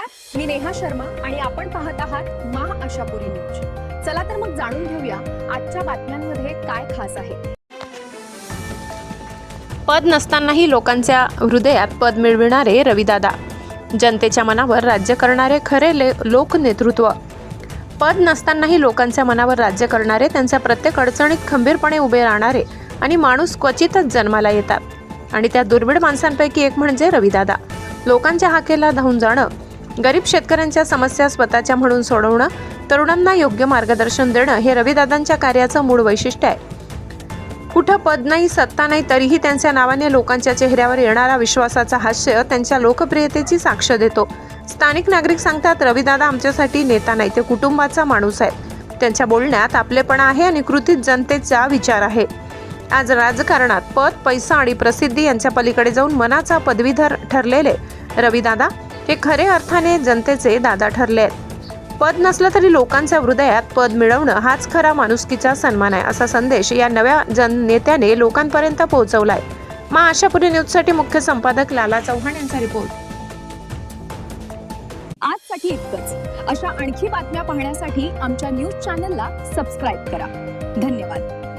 नमस्कार मी नेहा शर्मा आणि आपण पाहत आहात महा आशापुरी न्यूज. चला तर मग जाणून घेऊया आजच्या बातम्यांमध्ये काय खास आहे. पद नसतानाही लोकांच्या हृदयात पद मिळविणारे रविदादा. जनतेच्या मनावर राज्य करणारे खरे ले लोकनेतृत्व पद नसतानाही लोकांच्या मनावर राज्य करणारे त्यांच्या प्रत्येक अडचणीत खंबीरपणे उभे राहणारे आणि माणूस क्वचितच जन्माला येतात. आणि त्या दुर्मिळ माणसांपैकी एक म्हणजे रविदादा. लोकांच्या हाकेला धावून जाणं. गरीब शेतकऱ्यांच्या समस्या स्वतःच्या म्हणून सोडवणं तरुणांना योग्य मार्गदर्शन देणं हे रविदादांच्या कार्याचं मूळ वैशिष्ट्य आहे. कुठं पद नाही सत्ता नाही तरीही त्यांच्या नावाने लोकांच्या चेहऱ्यावर येणारा विश्वासाचा हास्य त्यांच्या लोकप्रियतेची साक्ष देतो. स्थानिक नागरिक सांगतात रविदादा आमच्यासाठी नेता नाही ते कुटुंबाचा माणूस आहे त्यांच्या बोलण्यात आपलेपणा आहे आणि कृतीत जनतेचा विचार आहे. आज राजकारणात पद पैसा आणि प्रसिद्धी यांच्या पलीकडे जाऊन मनाचा पदवीधर ठरलेले रविदादा हे खरे अर्थाने जनतेचे दादा ठरले आहेत. पद नसलं तरी लोकांच्या हृदयात पद मिळवणं हाच खरा माणुसकीचा सन्मान आहे असा संदेश या नव्या जन नेत्याने लोकांपर्यंत पोहोचवलाय. मा आशापुरी न्यूजसाठी मुख्य संपादक लाला चव्हाण यांचा रिपोर्ट. आजसाठी इतकंच. अशा आणखी बातम्या पाहण्यासाठी आमच्या न्यूज चॅनलला सबस्क्राईब करा. धन्यवाद.